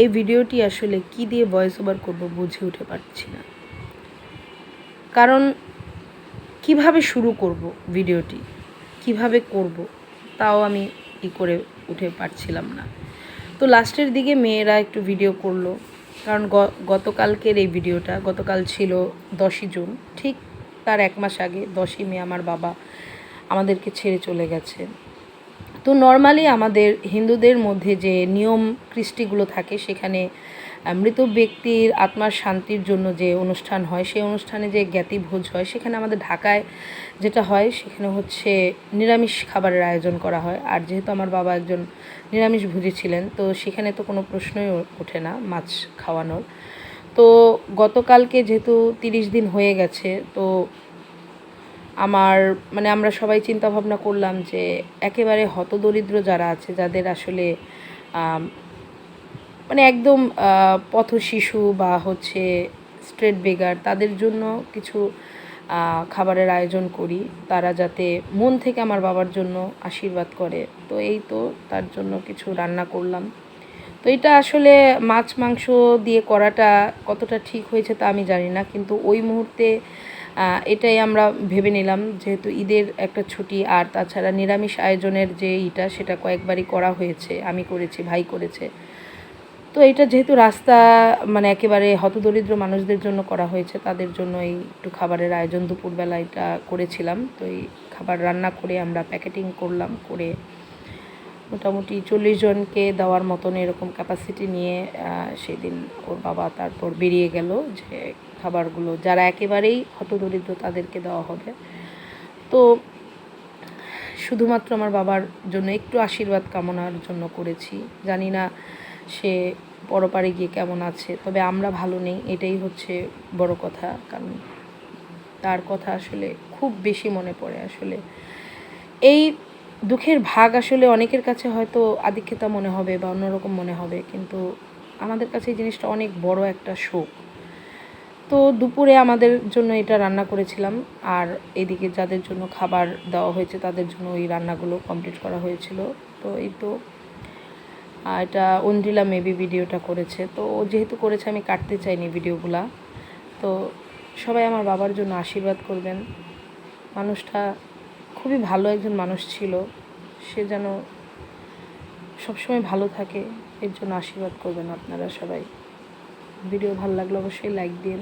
এই ভিডিওটি আসলে কি দিয়ে ভয়েস ওভার করব বুঝে উঠে পারছি না। কারণ কীভাবে শুরু করব ভিডিওটি, কীভাবে করব তাও আমি ই করে উঠে পারছিলাম না। তো লাস্টের দিকে মেয়েরা একটু ভিডিও করল, কারণ গতকালকের এই ভিডিওটা, গতকাল ছিল দশই জুন, ঠিক তার এক মাস আগে দশই মে আমার বাবা আমাদেরকে ছেড়ে চলে গেছে। তো নর্মালি আমাদের হিন্দুদের মধ্যে যে নিয়ম কৃষ্টিগুলো থাকে, সেখানে মৃত ব্যক্তির আত্মার শান্তির জন্য যে অনুষ্ঠান হয়, সেই অনুষ্ঠানে যে জ্ঞাতি ভোজ হয়, সেখানে আমাদের ঢাকায় যেটা হয়, সেখানে হচ্ছে নিরামিষ খাবারের আয়োজন করা হয়। আর যেহেতু আমার বাবা একজন নিরামিষ ভুজি ছিলেন, তো সেখানে তো কোনো প্রশ্নই ওঠে না মাছ খাওয়ানোর। তো গতকালকে যেহেতু তিরিশ দিন হয়ে গেছে, তো আমার মানে আমরা সবাই চিন্তা ভাবনা করলাম যে একেবারে হতদরিদ্র যারা আছে, যাদের আসলে মানে একদম পথ শিশু বা হচ্ছে স্ট্রেট বেগার তাদের জন্য কিছু খাবারের আয়োজন করি। তারা যাতে মন থেকে আমার বাবার জন্য আশীর্বাদ করে। তো এই তো তার জন্য কিছু রান্না করলাম। তো এটা আসলে মাছ, মাংস দিয়ে করাটা কতটা ঠিক হয়েছে তা আমি জানি না, কিন্তু ওই মুহূর্তে এটাই আমরা ভেবে নিলাম, যেহেতু ঈদের একটা ছুটি, আর তাছাড়া নিরামিষ আয়োজনের যে ইটা, সেটা কয়েকবারই করা হয়েছে, আমি করেছি, ভাই করেছে। তো এটা যেহেতু রাস্তা মানে একেবারে হতদরিদ্র মানুষদের জন্য করা হয়েছে, তাদের জন্য এই একটু খাবারের আয়োজন দুপুরবেলা এটা করেছিলাম। তো এই খাবার রান্না করে আমরা প্যাকেটিং করলাম, করে মোটামুটি চল্লিশ জনকে দেওয়ার মতন এরকম ক্যাপাসিটি নিয়ে সেদিন ওর বাবা তারপর বেরিয়ে গেল যে খাবারগুলো, যারা একেবারেই হতদরিদ্র তাদেরকে দেওয়া হবে। তো শুধুমাত্র আমার বাবার জন্য একটু আশীর্বাদ কামনার জন্য করেছি। জানি না সে পরপারে গিয়ে কেমন আছে, তবে আমরা ভালো নেই, এটাই হচ্ছে বড় কথা। কারণ তার কথা আসলে খুব বেশি মনে পড়ে। আসলে এই দুঃখের ভাগ আসলে অনেকের কাছে হয়তো আধিক্যতা মনে হবে বা অন্যরকম মনে হবে, কিন্তু আমাদের কাছে এই জিনিসটা অনেক বড় একটা শোক। তো দুপুরে আমাদের জন্য এটা রান্না করেছিলাম, আর এদিকে যাদের জন্য খাবার দেওয়া হয়েছে তাদের জন্য ওই রান্নাগুলো কমপ্লিট করা হয়েছিল। তো এই তো এটা অন্দ্রিলা মেবি ভিডিওটা করেছে। তো ও যেহেতু করেছে, আমি কাটতে চাইনি ভিডিওগুলা। তো সবাই আমার বাবার জন্য আশীর্বাদ করবেন। মানুষটা খুবই ভালো একজন মানুষ ছিল। সে যেন সবসময় ভালো থাকে, এর জন্য আশীর্বাদ করবেন আপনারা সবাই। ভিডিও ভালো লাগলে অবশ্যই লাইক দিন।